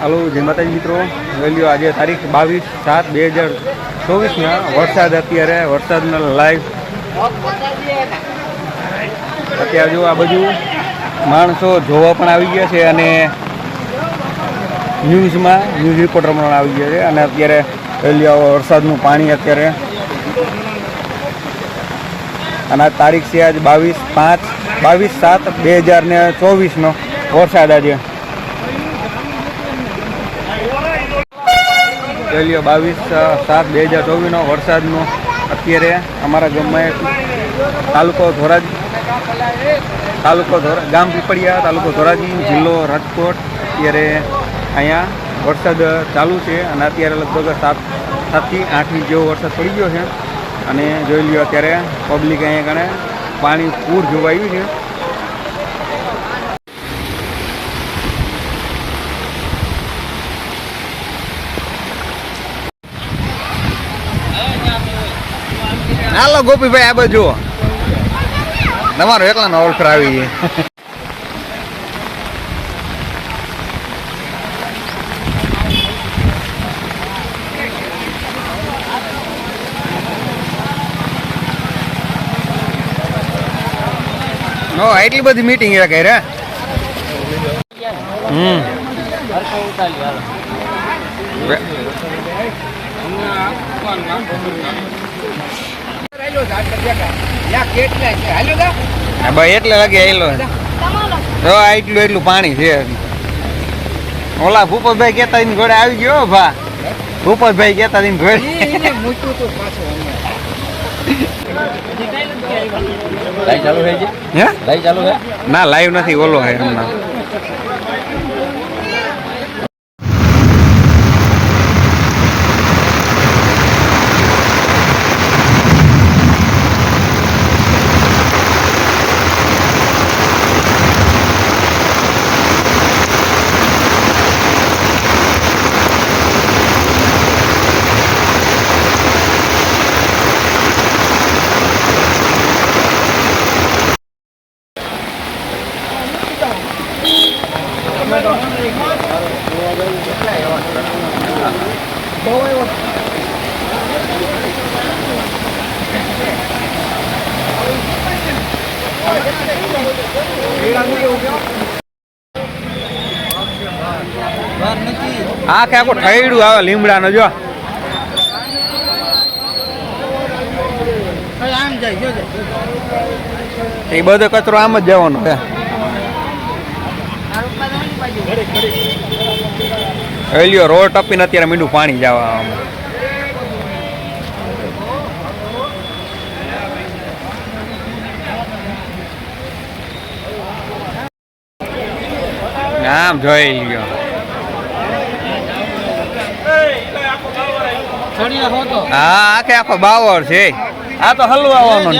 હાલો, જય માતાજી મિત્રો. વેલ્યુ આજે તારીખ બાવીસ સાત બે હજાર ચોવીસના વરસાદ અત્યારે, વરસાદના લાઈવ અત્યારે જો આ બધું માણસો જોવા પણ આવી ગયા છે અને ન્યૂઝમાં, ન્યૂઝ રિપોર્ટર પણ આવી ગયા છે. અને અત્યારે વેલ્યુ વરસાદનું પાણી અત્યારે. અને તારીખ છે આજ બાવીસ પાંચ, બાવીસ સાત બે હજાર ને ચોવીસનો વરસાદ આજે. રેલીઓ બાવીસ સાત, બે હજાર ચોવીસનો વરસાદનો અત્યારે અમારા ગામમાં તાલુકો ધોરાજ, તાલુકો ધોરા, ગામ પીપળિયા, તાલુકો ધોરાજી, જિલ્લો રાજકોટ. અત્યારે અહીંયા વરસાદ ચાલુ છે અને અત્યારે લગભગ સાત, સાતથી આઠ જેવો વરસાદ પડી ગયો છે. અને જોઈ લ્યો અત્યારે પબ્લિક અહીંયા કણે પાણી પૂર જોવા આવ્યું છે. હાલો ગોપીભાઈ, આ બાજુ તમારો તમારો એકલાનો ઓળખર આવી નો એટલી બધી મીટિંગ એ કરે હમ. બે- હા ભાઈ એટલે લાગે આવેલો તો એટલું એટલું પાણી છે. ઓલા ભૂપતભાઈ કેતા ઘોડે આવી ગયો ભા. ભૂપતભાઈ કેતા ઘોડે ચાલુ થઈ છે? હે? લાઈટ ચાલુ છે? ના લાઈવ નથી ઓલો હે હમણાં. આખે આખું ઠૈડું આવે લીમડાનો જો. આમ જાય જો. એ બધો કચરો આમ જ જવાનો છે. એલિયો રોડ ટપીને અત્યારે મીંડું પાણી જવા આમ. આમ જોઈ લ્યો. હા આખે આખો બાવર છે. આ તો હલવાવાનો